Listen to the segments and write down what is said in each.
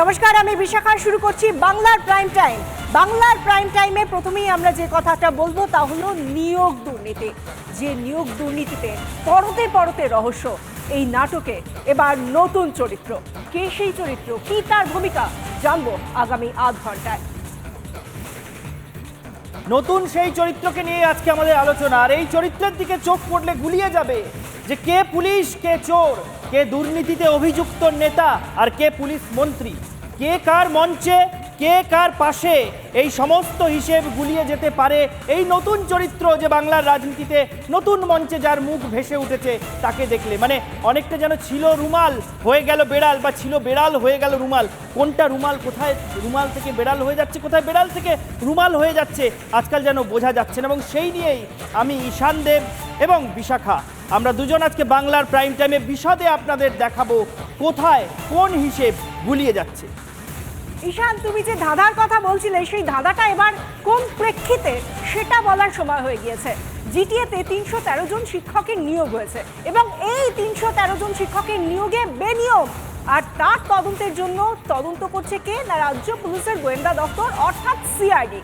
নমস্কার, আমি বিশাখা শুরু করছি বাংলার প্রাইম টাইম বাংলার প্রাইম টাইমে প্রথমেই আমরা যে কথাটা বলব তা হলো নিয়োগ দুর্নীতি। যে নিয়োগ দুর্নীতিতে পরতে পরতে রহস্য, এই নাটকে এবার নতুন চরিত্র। কে সেই চরিত্র? কি তার ভূমিকা? জানব আগামী আধ ঘন্টায়। নতুন সেই চরিত্রকে নিয়ে আজকে আমাদের আলোচনা। আর এই চরিত্রের দিকে চোখ পড়লে গুলিয়ে যাবে যে কে পুলিশ, কে চোর, কে দুর্নীতিতে অভিযুক্ত নেতা আর কে পুলিশ মন্ত্রী। কে কার মঞ্চে কে কার পাশে এই সমস্ত হিসেব গুলিয়ে যেতে পারে? এই নতুন চরিত্র যে বাংলার রাজনীতিতে নতুন মঞ্চে যার মুখ ভেসে উঠেছে, তাকে দেখলে। মানে অনেকটা যেন ছিল রুমাল হয়ে গেল বেড়াল বা ছিল বেড়াল হয়ে গেল রুমাল। কোনটা রুমাল কোথায়, রুমাল থেকে বেড়াল হয়ে যাচ্ছে, কোথায় বেড়াল থেকে রুমাল হয়ে যাচ্ছে, আজকাল যেন বোঝা যাচ্ছে না। এবং সেই নিয়েই আমি ঈশান দেব এবং বিশাখা। আমরা দুজন আজকে বাংলার প্রাইম টাইমে বিশদে আপনাদের দেখাবো কোথায় কোন হিসেব গুলিয়ে যাচ্ছে। ঈশান, তুমি যে ধাঁধার কথা বলছিলে, সেই ধাঁধাটা এবার কোন প্রেক্ষিতে সেটা বলার সময় হয়ে গিয়েছে? জিটিএতে তিনশো তেরো জন শিক্ষকের নিয়োগ হয়েছে এবং এই তিনশো তেরো জন শিক্ষকের নিয়োগে বেনিয়োগ। আর তার তদন্তের জন্য তদন্ত করছে কে? না, রাজ্য পুলিশের গোয়েন্দা দপ্তর, অর্থাৎ সিআইডি।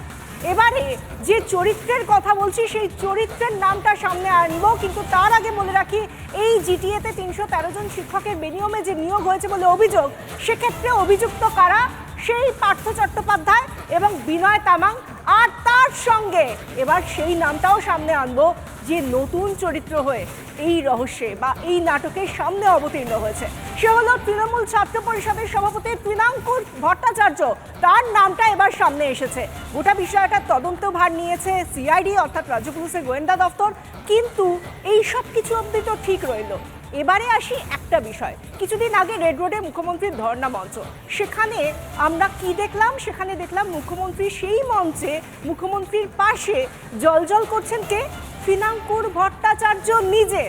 এবারে যে চরিত্রের কথা বলছি, সেই চরিত্রের নামটা সামনে আনব কিন্তু তার আগে বলে রাখি, এই জিটিএতে তিনশো তেরো জন শিক্ষকের বেনিয়মে যে নিয়োগ হয়েছে বলে অভিযোগ, সেক্ষেত্রে অভিযুক্ত কারা? সেই পার্থ চট্টোপাধ্যায় এবং বিনয় তামাং আর তার সঙ্গে। এবার সেই নামটাও সামনে আনব যে নতুন চরিত্র হয়ে এই রহস্যে বা এই নাটকের সামনে অবতীর্ণ হয়েছে। সে হলো তৃণমূল ছাত্র পরিষদের সভাপতি তৃণাঙ্কুর ভট্টাচার্য। তার নামটা এবার সামনে এসেছে। গোটা বিষয়টা তদন্ত ভার নিয়েছে সিআইডি অর্থাৎ রাজ্য পুলিশের গোয়েন্দা দপ্তর কিন্তু এই সব কিছু অবধি তো ঠিক রইল। এবারে আসি একটা বিষয়। কিছুদিন আগে রেড রোডে মুখ্যমন্ত্রীর ধর্ণা মঞ্চ। সেখানে আমরা কি দেখলাম? সেখানে দেখলাম মুখ্যমন্ত্রী সেই মঞ্চে মুখ্যমন্ত্রীর পাশে জলজল করছেন কে? ফিনাঙ্কুর ভট্টাচার্য নিজে।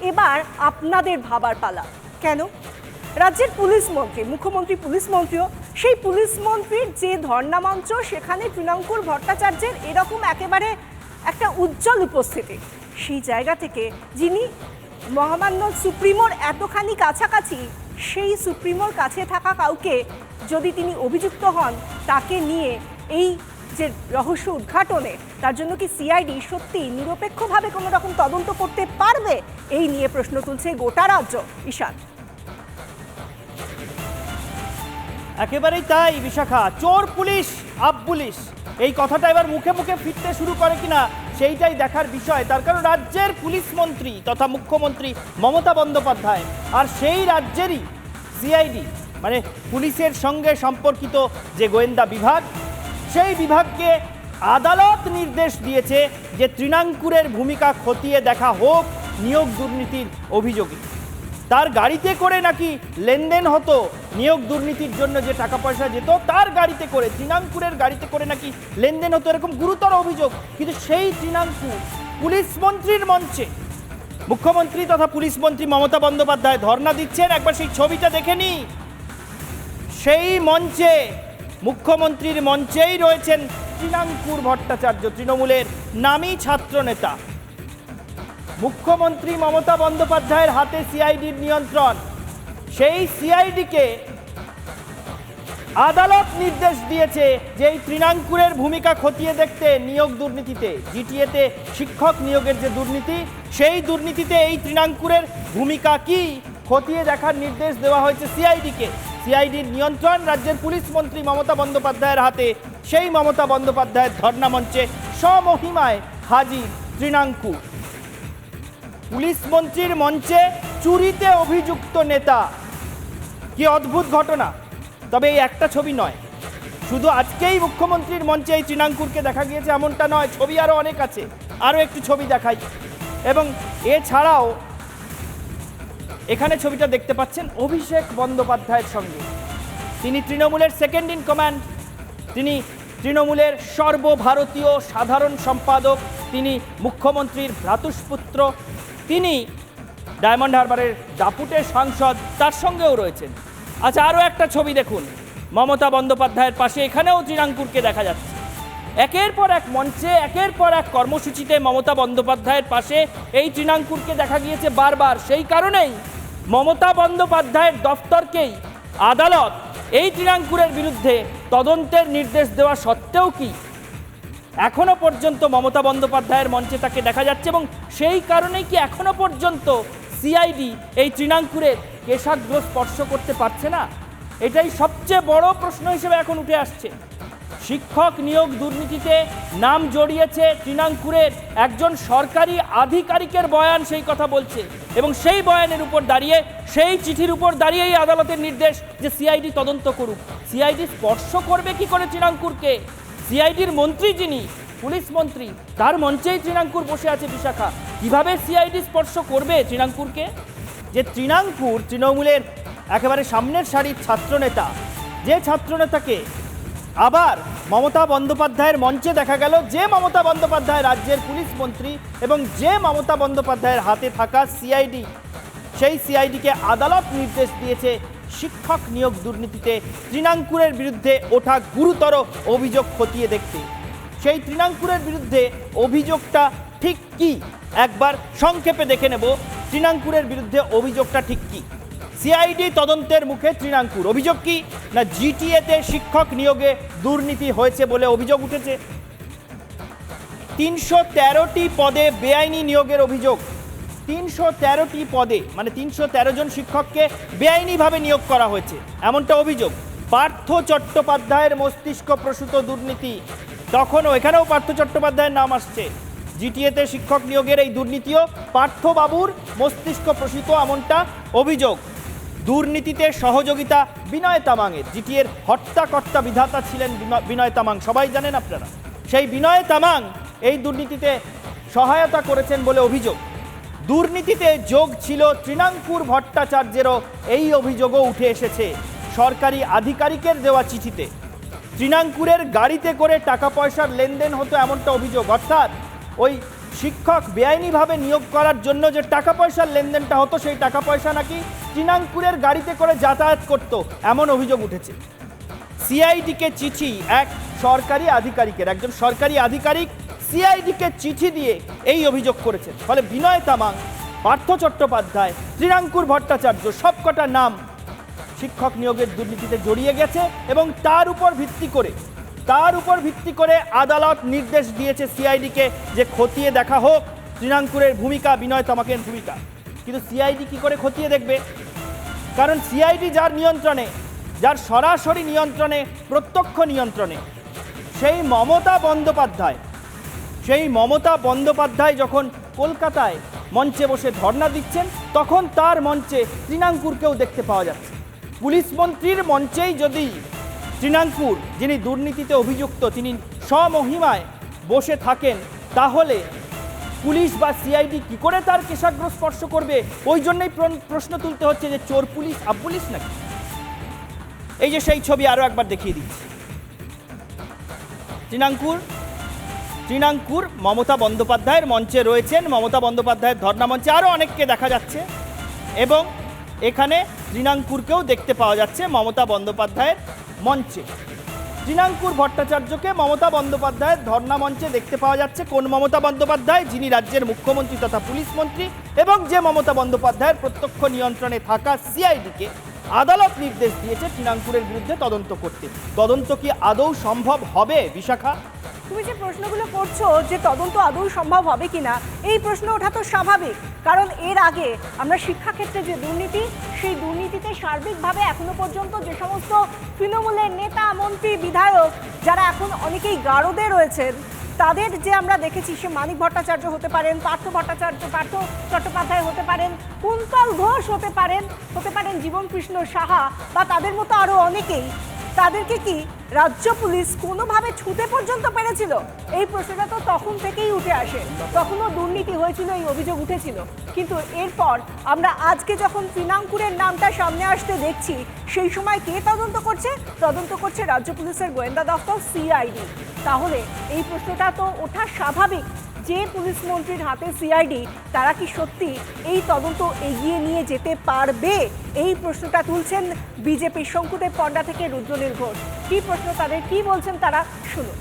এবার আপনাদের ভাবার পালা। কেন? রাজ্যের পুলিশ মন্ত্রী, মুখ্যমন্ত্রী, পুলিশ মন্ত্রীও সেই পুলিশ মন্ত্রীর যে ধর্ণা মঞ্চ, সেখানে তৃণাঙ্কুর ভট্টাচার্যের এরকম একেবারে একটা উজ্জ্বল উপস্থিতি। সেই জায়গা থেকে যিনি মহামান্য সুপ্রিমোর এতখানি কাছাকাছি, সেই সুপ্রিমোর কাছে থাকা কাউকে যদি তিনি অভিযুক্ত হন, তাকে নিয়ে এই যে রহস্য উদ্ঘাটনে, তার জন্য কি সিআইডি সত্যি নিরপেক্ষভাবে কোনো রকম তদন্ত করতে পারবে? এই নিয়ে প্রশ্ন তুলছে গোটা রাজ্য। ঈশান। একেবারেই তাই, বিশাখা। চোর পুলিশ, আপ পুলিশ। এই কথাটা এবার মুখে মুখে ফিরতে শুরু করে কিনা? সেইটাই দেখার বিষয়। তার কারণ রাজ্যের পুলিশ মন্ত্রী তথা মুখ্যমন্ত্রী মমতা বন্দ্যোপাধ্যায় আর সেই রাজ্যেরই সিআইডি মানে পুলিশের সঙ্গে সম্পর্কিত যে গোয়েন্দা বিভাগ, সেই বিভাগকে আদালত নির্দেশ দিয়েছে যে তৃণাঙ্কুরের ভূমিকা খতিয়ে দেখা হোক নিয়োগ দুর্নীতির অভিযোগে। তার গাড়িতে করে নাকি লেনদেন হতো? নিয়োগ দুর্নীতির জন্য যে টাকা পয়সা যেত, তার গাড়িতে করে তৃণাঙ্কুরের গাড়িতে করে নাকি লেনদেন হতো? এরকম গুরুতর অভিযোগ। কিন্তু সেই তৃণাঙ্কুর পুলিশ মন্ত্রীর মঞ্চে। মুখ্যমন্ত্রী তথা পুলিশ মন্ত্রী মমতা বন্দ্যোপাধ্যায় ধর্ণা দিচ্ছেন। একবার সেই ছবিটা দেখে নি। সেই মঞ্চে, মুখ্যমন্ত্রীর মঞ্চেই রয়েছেন তৃণাঙ্কুর ভট্টাচার্য, তৃণমূলের নামী ছাত্রনেতা। মুখ্যমন্ত্রী মমতা বন্দ্যোপাধ্যায়ের হাতে সিআইডির নিয়ন্ত্রণ। সেই সিআইডিকে আদালত নির্দেশ দিয়েছে যে এই তৃণাঙ্কুরের ভূমিকা খতিয়ে দেখতে নিয়োগ দুর্নীতিতে। জিটিএতে শিক্ষক নিয়োগের যে দুর্নীতি, সেই দুর্নীতিতে এই তৃণাঙ্কুরের ভূমিকা কি খতিয়ে দেখার নির্দেশ দেওয়া হয়েছে সিআইডিকে। সিআইডির নিয়ন্ত্রণ রাজ্যের পুলিশ মন্ত্রী মমতা বন্দ্যোপাধ্যায়ের হাতে। সেই মমতা বন্দ্যোপাধ্যায়ের ধর্ণা মঞ্চে স্বমহিমায় হাজির তৃণাঙ্কুর। পুলিশ মন্ত্রীর মঞ্চে চুরিতে অভিযুক্ত নেতা। কি অদ্ভুত ঘটনা? তবে এই একটা ছবি নয়। শুধু আজকেই মুখ্যমন্ত্রীর মঞ্চে এই তৃণাঙ্কুরকে দেখা গিয়েছে, এমনটা নয়, ছবি আরও অনেক আছে। আরও একটু ছবি দেখাই। এবং এছাড়াও এখানে ছবিটা দেখতে পাচ্ছেন অভিষেক বন্দ্যোপাধ্যায়ের সঙ্গে। তিনি তৃণমূলের সেকেন্ড ইন কমান্ড তিনি তৃণমূলের সর্বভারতীয় সাধারণ সম্পাদক, তিনি মুখ্যমন্ত্রীর ভ্রাতুষ্পুত্র তিনি ডায়মন্ড হারবারের দাপুটের সাংসদ, তার সঙ্গেও রয়েছেন। আচ্ছা আরও একটা ছবি দেখুন। মমতা বন্দ্যোপাধ্যায়ের পাশে এখানেও তৃণাঙ্কুরকে দেখা যাচ্ছে। একের পর এক মঞ্চে, একের পর এক কর্মসূচিতে মমতা বন্দ্যোপাধ্যায়ের পাশে এই তৃণাঙ্কুরকে দেখা গিয়েছে বারবার। সেই কারণেই মমতা বন্দ্যোপাধ্যায়ের দফতরকেই আদালত এই তৃণাঙ্কুরের বিরুদ্ধে তদন্তের নির্দেশ দেওয়া সত্ত্বেও কি এখনও পর্যন্ত মমতা বন্দ্যোপাধ্যায়ের মঞ্চে তাকে দেখা যাচ্ছে এবং সেই কারণেই কি এখনও পর্যন্ত সিআইডি এই তৃণাঙ্কুরের কেশাগ্র স্পর্শ করতে পারছে না? এটাই সবচেয়ে বড় প্রশ্ন হিসেবে এখন উঠে আসছে। শিক্ষক নিয়োগ দুর্নীতিতে নাম জড়িয়েছে তৃণাঙ্কুরের একজন সরকারি আধিকারিকের বয়ান সেই কথা বলছে এবং সেই বয়ানের উপর দাঁড়িয়ে, সেই চিঠির উপর দাঁড়িয়েই আদালতের নির্দেশ যে সিআইডি তদন্ত করুক। সিআইডি স্পর্শ করবে কি করে তৃণাঙ্কুরকে? সিআইডির মন্ত্রী যিনি, পুলিশ মন্ত্রী, তার মঞ্চেই তৃণাঙ্কুর বসে আছে বিশাখা। কীভাবে সিআইডি স্পর্শ করবে তৃণাঙ্কুরকে যে তৃণাঙ্কুর তৃণমূলের একেবারে সামনের সারির ছাত্রনেতা, যে ছাত্রনেতাকে আবার মমতা বন্দ্যোপাধ্যায়ের মঞ্চে দেখা গেল, যে মমতা বন্দ্যোপাধ্যায় রাজ্যের পুলিশ মন্ত্রী এবং যে মমতা বন্দ্যোপাধ্যায়ের হাতে থাকা সিআইডি, সেই সিআইডিকে আদালত নির্দেশ দিয়েছে শিক্ষক নিয়োগ দুর্নীতিতে তৃণাঙ্কুরের বিরুদ্ধে ওঠা গুরুতর অভিযোগ খতিয়ে দেখতে। সেই তৃণাঙ্কুরের বিরুদ্ধে অভিযোগটা ঠিক কি? একবার সংক্ষেপে দেখে নেব তৃণাঙ্কুরের বিরুদ্ধে অভিযোগটা ঠিক কি। সিআইডি তদন্তের মুখে তৃণাঙ্কুর অভিযোগ কি? না জিটিএতে শিক্ষক নিয়োগে দুর্নীতি হয়েছে বলে অভিযোগ উঠেছে? তিনশো তেরোটি পদে বেআইনি নিয়োগের অভিযোগ। তিনশো তেরোটি পদে মানে তিনশো তেরো জন শিক্ষককে বেআইনিভাবে নিয়োগ করা হয়েছে। এমনটা অভিযোগ। পার্থ চট্টোপাধ্যায়ের মস্তিষ্ক প্রসূত দুর্নীতি। তখনও এখানেও পার্থ চট্টোপাধ্যায়ের নাম আসছে। জিটিএতে শিক্ষক নিয়োগের এই দুর্নীতিও পার্থবাবুর মস্তিষ্ক প্রসূত এমনটা অভিযোগ। দুর্নীতিতে সহযোগিতা বিনয় তামাংয়ের। জিটিএর হত্যাকর্তা বিধাতা ছিলেন বিনয় তামাং। সবাই জানেন আপনারা। সেই বিনয় তামাং এই দুর্নীতিতে সহায়তা করেছেন বলে অভিযোগ। দুর্নীতিতে যোগ ছিল তৃণাঙ্কুর ভট্টাচার্যেরও এই অভিযোগও উঠে এসেছে সরকারি আধিকারিকের দেওয়া চিঠিতে। তৃণাঙ্কুরের গাড়িতে করে টাকা পয়সার লেনদেন হতো এমনটা অভিযোগ। অর্থাৎ ওই শিক্ষক বেআইনিভাবে নিয়োগ করার জন্য যে টাকা পয়সার লেনদেনটা হতো, সেই টাকা পয়সা নাকি তৃণাঙ্কুরের গাড়িতে করে যাতায়াত করত এমন অভিযোগ উঠেছে। সিআইডিকে চিঠি এক সরকারি আধিকারিকের, একজন সরকারি আধিকারিক সিআইডিকে চিঠি দিয়ে এই অভিযোগ করেছেন। ফলে বিনয় তামাং, পার্থ চট্টোপাধ্যায় তৃণাঙ্কুর ভট্টাচার্য সবকটা নাম শিক্ষক নিয়োগের দুর্নীতিতে জড়িয়ে গেছে এবং তার উপর ভিত্তি করে, তার উপর ভিত্তি করে আদালত নির্দেশ দিয়েছে সিআইডিকে যে খতিয়ে দেখা হোক তৃণাঙ্কুরের ভূমিকা, বিনয় তামাকের ভূমিকা। কিন্তু সিআইডি কি করে খতিয়ে দেখবে? কারণ সিআইডি যার নিয়ন্ত্রণে, যার সরাসরি নিয়ন্ত্রণে, প্রত্যক্ষ নিয়ন্ত্রণে, সেই মমতা বন্দ্যোপাধ্যায় সেই মমতা বন্দ্যোপাধ্যায় যখন কলকাতায় মঞ্চে বসে ধর্ণা দিচ্ছেন, তখন তার মঞ্চে তৃণাঙ্কুরকেও দেখতে পাওয়া যাচ্ছে। পুলিশ মন্ত্রীর মঞ্চেই যদি তৃণাঙ্কুর যিনি দুর্নীতিতে অভিযুক্ত, তিনি স্বমহিমায় বসে থাকেন, তাহলে পুলিশ বা সিআইডি কি করে তার কেশাগ্র স্পর্শ করবে? ওই জন্যই প্রশ্ন তুলতে হচ্ছে যে চোর পুলিশ আব পুলিশ নাকি? এই যে সেই ছবি আরও একবার দেখিয়ে দিচ্ছি। তৃণাঙ্কুর তৃণাঙ্কুর মমতা বন্দ্যোপাধ্যায়ের মঞ্চে রয়েছেন। মমতা বন্দ্যোপাধ্যায়ের ধর্ণা মঞ্চে আরও অনেককে দেখা যাচ্ছে এবং এখানে তৃণাঙ্কুরকেও দেখতে পাওয়া যাচ্ছে মমতা বন্দ্যোপাধ্যায়ের মঞ্চে। তৃণাঙ্কুর ভট্টাচার্যকে মমতা বন্দ্যোপাধ্যায়ের ধর্ণা মঞ্চে দেখতে পাওয়া যাচ্ছে। কোন মমতা বন্দ্যোপাধ্যায়? যিনি রাজ্যের মুখ্যমন্ত্রী তথা পুলিশ মন্ত্রী এবং যে মমতা বন্দ্যোপাধ্যায়ের প্রত্যক্ষ নিয়ন্ত্রণে থাকা সিআইডিকে আদালত নির্দেশ দিয়েছে তৃণাঙ্কুরের বিরুদ্ধে তদন্ত করতে। তদন্ত কি আদৌ সম্ভব হবে? বিশাখা? তুমি যে প্রশ্নগুলো করছ যে তদন্ত আদৌ সম্ভব হবে কিনা, এই প্রশ্ন ওঠা তো স্বাভাবিক। কারণ এর আগে আমরা শিক্ষাক্ষেত্রে যে দুর্নীতি, সেই দুর্নীতিতে সার্বিকভাবে এখনও পর্যন্ত যে সমস্ত তৃণমূলের নেতা, মন্ত্রী, বিধায়ক, যারা এখন অনেকেই গারদে রয়েছেন, তাদের যে আমরা দেখেছি সে মানিক ভট্টাচার্য হতে পারেন, পার্থ ভট্টাচার্য, পার্থ চট্টোপাধ্যায় হতে পারেন, কুন্তল ঘোষ হতে পারেন হতে পারেন জীবন কৃষ্ণ সাহা বা তাদের মতো আরও অনেকেই। তাদেরকে কি রাজ্য পুলিশ কোনোভাবে ছুতে পর্যন্ত পেরেছিল? এই প্রশ্নটা তো তখন থেকেই উঠে আসে। তখনও দুর্নীতি হয়েছিল, এই অভিযোগ উঠেছিল। কিন্তু এরপর আমরা আজকে যখন তৃণাঙ্কুরের নামটা সামনে আসতে দেখছি, সেই সময় কে তদন্ত করছে? তদন্ত করছে রাজ্য পুলিশের গোয়েন্দা দপ্তর, সিআইডি। তাহলে এই প্রশ্নটা তো ওঠা স্বাভাবিক। যে পুলিশ মন্ত্রীর হাতে সিআইডি তারা কি সত্যি এই তদন্ত এগিয়ে নিয়ে যেতে পারবে? এই প্রশ্নটা তুলছেন বিজেপির শঙ্কুদেব পণ্ডা থেকে রুদ্রনীল ঘোষ। কি প্রশ্ন তাদের, কি বলছেন তারা? শুনুন।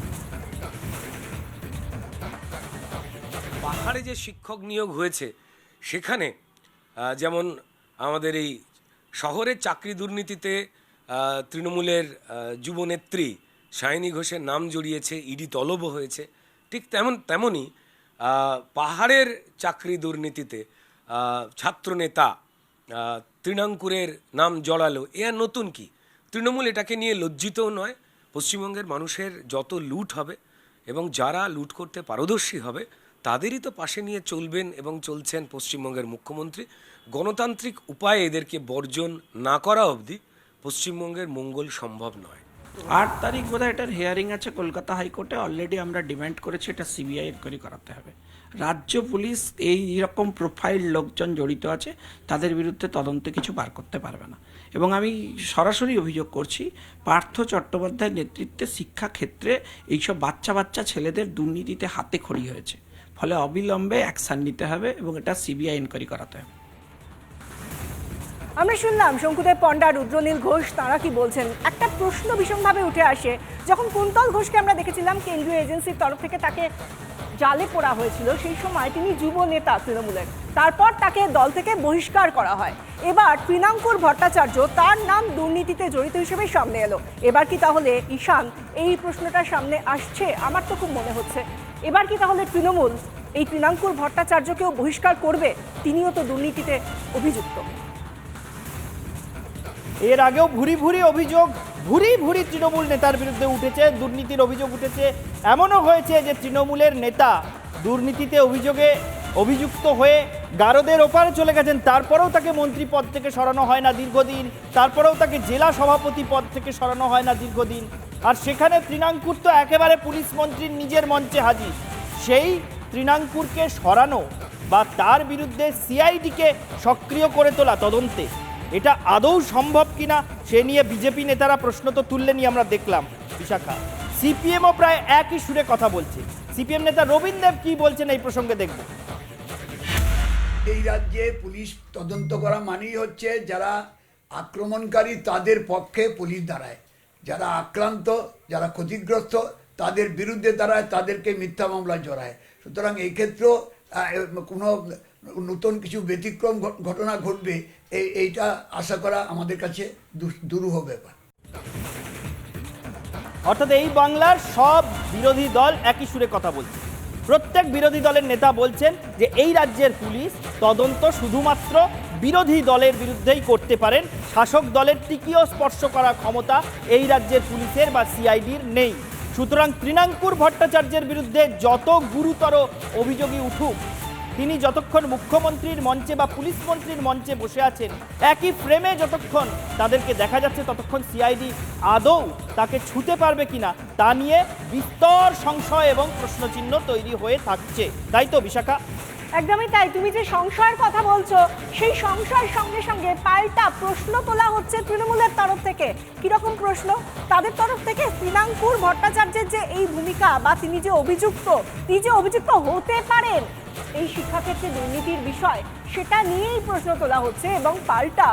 পাহাড়ে যে শিক্ষক নিয়োগ হয়েছে, সেখানে যেমন আমাদের এই শহরের চাকরি দুর্নীতিতে তৃণমূলের যুবনেত্রী সায়নী ঘোষের নাম জড়িয়েছে ইডি তলব হয়েছে, ঠিক তেমন, তেমনই পাহাড়ের চাকরি দুর্নীতিতে ছাত্রনেতা তৃণাঙ্কুরের নাম জড়ালো। এ আর নতুন কি? তৃণমূল এটাকে নিয়ে লজ্জিতও নয়। পশ্চিমবঙ্গের মানুষের যত লুট হবে এবং যারা লুট করতে পারদর্শী হবে, তাদেরই তো পাশে নিয়ে চলবেন এবং চলছেন পশ্চিমবঙ্গের মুখ্যমন্ত্রী। গণতান্ত্রিক উপায়ে এদেরকে বর্জন না করা অবধি পশ্চিমবঙ্গের মঙ্গল সম্ভব নয়। আট তারিখ বোধহয় এটার হিয়ারিং আছে কলকাতা হাইকোর্টে। অলরেডি আমরা ডিমান্ড করেছি এটা সিবিআই এনকোয়ারি করাতে হবে। রাজ্য পুলিশ এই রকম প্রোফাইল লোকজন জড়িত আছে, তাদের বিরুদ্ধে তদন্তে কিছু বার করতে পারবে না। এবং আমি সরাসরি অভিযোগ করছি, পার্থ চট্টোপাধ্যায়ের নেতৃত্বে শিক্ষা ক্ষেত্রে এইসব বাচ্চা বাচ্চা ছেলেদের দুর্নীতিতে হাতে খড়ি হয়েছে। ফলে অবিলম্বে অ্যাকশান নিতে হবে এবং এটা সিবিআই এনকোয়ারি করাতে হবে। আমরা শুনলাম শঙ্কুদেব পণ্ডা, রুদ্রনীল ঘোষ, তারা কি বলছেন? একটা প্রশ্ন ভীষণভাবে উঠে আসে। যখন কুন্তল ঘোষকে আমরা দেখেছিলাম, কেন্দ্রীয় এজেন্সির তরফ থেকে তাকে জালে পোড়া হয়েছিল, সেই সময় তিনি যুব নেতা তৃণমূলের। তারপর তাকে দল থেকে বহিষ্কার করা হয়। এবার তৃণাঙ্কুর ভট্টাচার্য তার নাম দুর্নীতিতে জড়িত হিসেবে সামনে এলো। এবার কি তাহলে ঈশান, এই প্রশ্নটা সামনে আসছে? আমার তো খুব মনে হচ্ছে। এবার কি তাহলে তৃণমূল, এই তৃণাঙ্কুর ভট্টাচার্যকেও বহিষ্কার করবে? তিনিও তো দুর্নীতিতে অভিযুক্ত। এর আগেও ভুরি ভুরি অভিযোগ, ভুরি ভুরি তৃণমূল নেতার বিরুদ্ধে উঠেছে, দুর্নীতির অভিযোগ উঠেছে, এমনও হয়েছে যে তৃণমূলের নেতা দুর্নীতিতে অভিযোগে অভিযুক্ত হয়ে গারদের ওপারে চলে গেছেন, তারপরেও তাকে মন্ত্রী পদ থেকে সরানো হয় না দীর্ঘদিন, তারপরেও তাকে জেলা সভাপতি পদ থেকে সরানো হয় না দীর্ঘদিন, আর সেখানে তৃণাঙ্কুর তো একেবারে পুলিশ মন্ত্রীর নিজের মঞ্চে হাজির। সেই তৃণাঙ্কুরকে সরানো বা তার বিরুদ্ধে সিআইডিকে সক্রিয় করে তোলা তদন্তে এটা আদৌ সম্ভব কিনা, সে নিয়ে বিজেপি নেতারা প্রশ্ন তো তুললেনই আমরা দেখলাম বিশাখা। সিপিএমও প্রায় একই সুরে কথা বলছে। সিপিএম নেতা রবীন্দ্র দেব কি বলছেন এই প্রসঙ্গে দেখব। এই রাজ্যে পুলিশ তদন্ত করা মানেই হচ্ছে যারা আক্রমণকারী তাদের পক্ষে পুলিশ দাঁড়ায়। যারা আক্রান্ত, যারা ক্ষতিগ্রস্ত, তাদের বিরুদ্ধে দাঁড়ায়, তাদেরকে মিথ্যা মামলা জড়ায়। সুতরাং এই ক্ষেত্রেও কোনো নতুন কিছু ব্যতিক্রম ঘট- ঘটনা ঘটবে, এই এইটা আশা করা আমাদের কাছে দুরূহ ব্যাপার। অর্থাৎ এই বাংলার সব বিরোধী দল একই সুরে কথা বলছে। প্রত্যেক বিরোধী দলের নেতা বলছেন যে এই রাজ্যের পুলিশ তদন্ত শুধুমাত্র বিরোধী দলের বিরুদ্ধেই করতে পারেন। শাসক দলের টিকিও স্পর্শ করার ক্ষমতা এই রাজ্যের পুলিশের বা সিআইডির নেই। সুতরাং তৃণাঙ্কুর ভট্টাচার্যের বিরুদ্ধে যত গুরুতর অভিযোগই উঠুক তিনি যতক্ষণ মুখ্যমন্ত্রীর মঞ্চে বা পুলিশ মন্ত্রীর মঞ্চে বসে আছেন, একই ফ্রেমে যতক্ষণ তাদেরকে দেখা যাচ্ছে, ততক্ষণ সিআইডি আদৌ তাকে ছুতে পারবে কিনা, তা নিয়ে বিস্তর সংশয় এবং প্রশ্নচিহ্ন তৈরি হয়ে থাকছে। তাই তো, বিশাখা? একদমই তাই। তুমি যে সংশয়ের কথা বলছো, সেই সংশয়ের সঙ্গে সঙ্গে পাল্টা প্রশ্ন তোলা হচ্ছে তৃণমূলের তরফ থেকে। কীরকম প্রশ্ন? তাদের তরফ থেকে তৃণাঙ্কুর ভট্টাচার্যের যে এই ভূমিকা বা তিনি যে অভিযুক্ত, তিনি যে অভিযুক্ত হতে পারেন, এই শিক্ষাক্ষেত্রে দুর্নীতির বিষয়, সেটা নিয়েই প্রশ্ন তোলা হচ্ছে এবং পাল্টা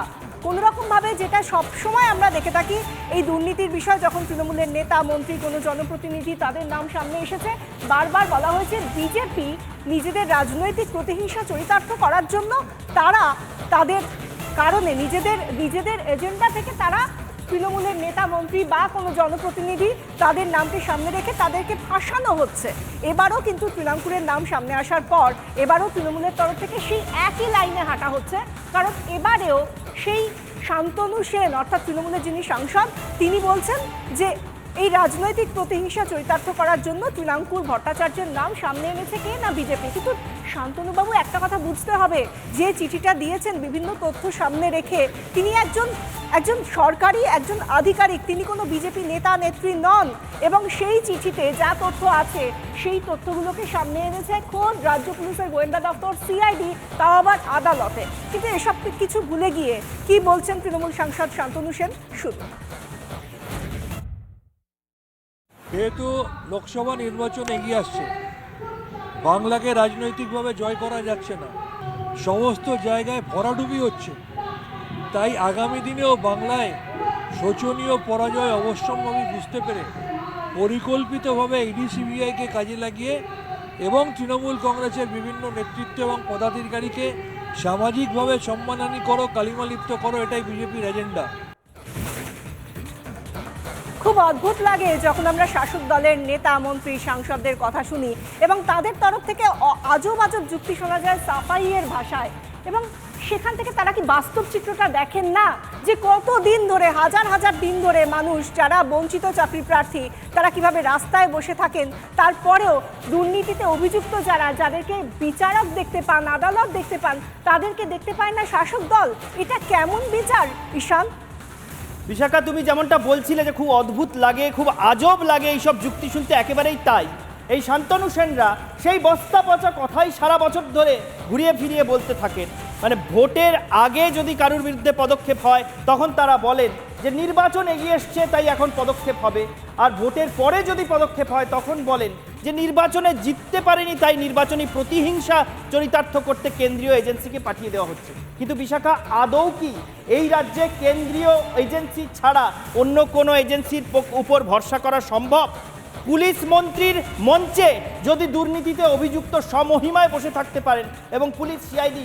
কোনো রকমভাবে যেটা সবসময় আমরা দেখে থাকি, এই দুর্নীতির বিষয় যখন তৃণমূলের নেতা, মন্ত্রী, কোনো জনপ্রতিনিধি তাদের নাম সামনে এসেছে, বারবার বলা হয়েছে বিজেপি নিজেদের রাজনৈতিক প্রতিহিংসা চরিতার্থ করার জন্য তারা তাদের কারণে নিজেদের নিজেদের এজেন্ডা থেকে তারা তৃণমূলের নেতা, মন্ত্রী বা কোনো জনপ্রতিনিধি তাদের নামকে সামনে রেখে তাদেরকে ফাঁসানো হচ্ছে। এবারও কিন্তু তৃণাঙ্কুরের নাম সামনে আসার পর এবারও তৃণমূলের তরফ থেকে সেই একই লাইনে হাঁটা হচ্ছে। কারণ এবারেও সেই শান্তনু সেন, অর্থাৎ তৃণমূলের যিনি সাংসদ, তিনি বলছেন যে এই রাজনৈতিক প্রতিহিংসা চরিতার্থ করার জন্য তৃণাঙ্কুর ভট্টাচার্যের নাম সামনে এনেছে কে না বিজেপি? কিন্তু শান্তনুবাবু, একটা কথা বুঝতে হবে, যে চিঠিটা দিয়েছেন বিভিন্ন তথ্য সামনে রেখে, তিনি একজন একজন সরকারি, একজন আধিকারিক, তিনি কোনো বিজেপি নেতা, নেত্রী নন, এবং সেই চিঠিতে যা তথ্য আছে, সেই তথ্যগুলোকে সামনে এনেছে খোদ রাজ্য পুলিশের গোয়েন্দা দপ্তর, সিআইডি তাও আবার আদালতে। কিন্তু এসব কিছু ভুলে গিয়ে কি বলছেন তৃণমূল সাংসদ শান্তনু সেন? শুনুন। যেহেতু লোকসভা নির্বাচন এগিয়ে আসছে, বাংলাকে রাজনৈতিকভাবে জয় করা যাচ্ছে না। সমস্ত জায়গায় ভরাডুবি হচ্ছে। তাই আগামী দিনেও বাংলায় শোচনীয় পরাজয় অবশ্যম্ভাবী বুঝতে পেরে পরিকল্পিতভাবে ইডি সিবিআইকে কাজে লাগিয়ে এবং তৃণমূল কংগ্রেসের বিভিন্ন নেতৃত্ব এবং পদাধিকারীকে সামাজিকভাবে সম্মানহানি করো কালিমালিপ্ত করো, এটাই বিজেপির এজেন্ডা। খুব অদ্ভুত লাগে যখন আমরা শাসক দলের নেতা, মন্ত্রী, সাংসদদের কথা শুনি এবং তাদের তরফ থেকে আজব আজব যুক্তি শোনা যায় সাফাইয়ের ভাষায়। এবং সেখান থেকে তারা কি বাস্তব চিত্রটা দেখেন না? যে কত দিন ধরে, হাজার হাজার দিন ধরে মানুষ যারা বঞ্চিত, চাকরি প্রার্থী, তারা কীভাবে রাস্তায় বসে থাকেন? তারপরেও দুর্নীতিতে অভিযুক্ত যারা, যাদেরকে বিচারক দেখতে পান, আদালত দেখতে পান, তাদেরকে দেখতে পায় না শাসক দল। এটা কেমন বিচার? ঈশান? বিশাখা, তুমি যেমনটা বলছিলে যে খুব অদ্ভুত লাগে, খুব আজব লাগে এইসব যুক্তি শুনতে, একেবারেই তাই। এই শান্তনু সেনরা সেই বস্তা পচা কথাই সারা বছর ধরে ঘুরিয়ে ফিরিয়ে বলতে থাকেন। মানে ভোটের আগে যদি কারুর বিরুদ্ধে পদক্ষেপ হয়, তখন তারা বলেন যে নির্বাচন এগিয়ে এসছে, তাই এখন পদক্ষেপ হবে। আর ভোটের পরে যদি পদক্ষেপ হয়, তখন বলেন যে নির্বাচনে জিততে পারেনি, তাই নির্বাচনী প্রতিহিংসা চরিতার্থ করতে কেন্দ্রীয় এজেন্সিকে পাঠিয়ে দেওয়া হচ্ছে। কিন্তু বিশাখা, আদৌ কি এই রাজ্যে কেন্দ্রীয় এজেন্সি ছাড়া অন্য কোনো এজেন্সির উপর ভরসা করা সম্ভব? পুলিশ মন্ত্রীর মঞ্চে যদি দুর্নীতিতে অভিযুক্ত সমহিমায় বসে থাকতে পারেন এবং পুলিশ সিআইডি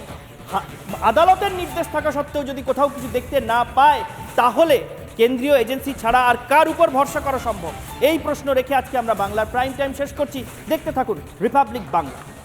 আদালতের নির্দেশ থাকা সত্ত্বেও যদি কোথাও কিছু দেখতে না পায়, তাহলে কেন্দ্রীয় এজেন্সি ছাড়া আর কার উপর ভরসা করা সম্ভব? এই প্রশ্ন রেখে আজকে আমরা বাংলার প্রাইম টাইম শেষ করছি। দেখতে থাকুন রিপাবলিক বাংলা।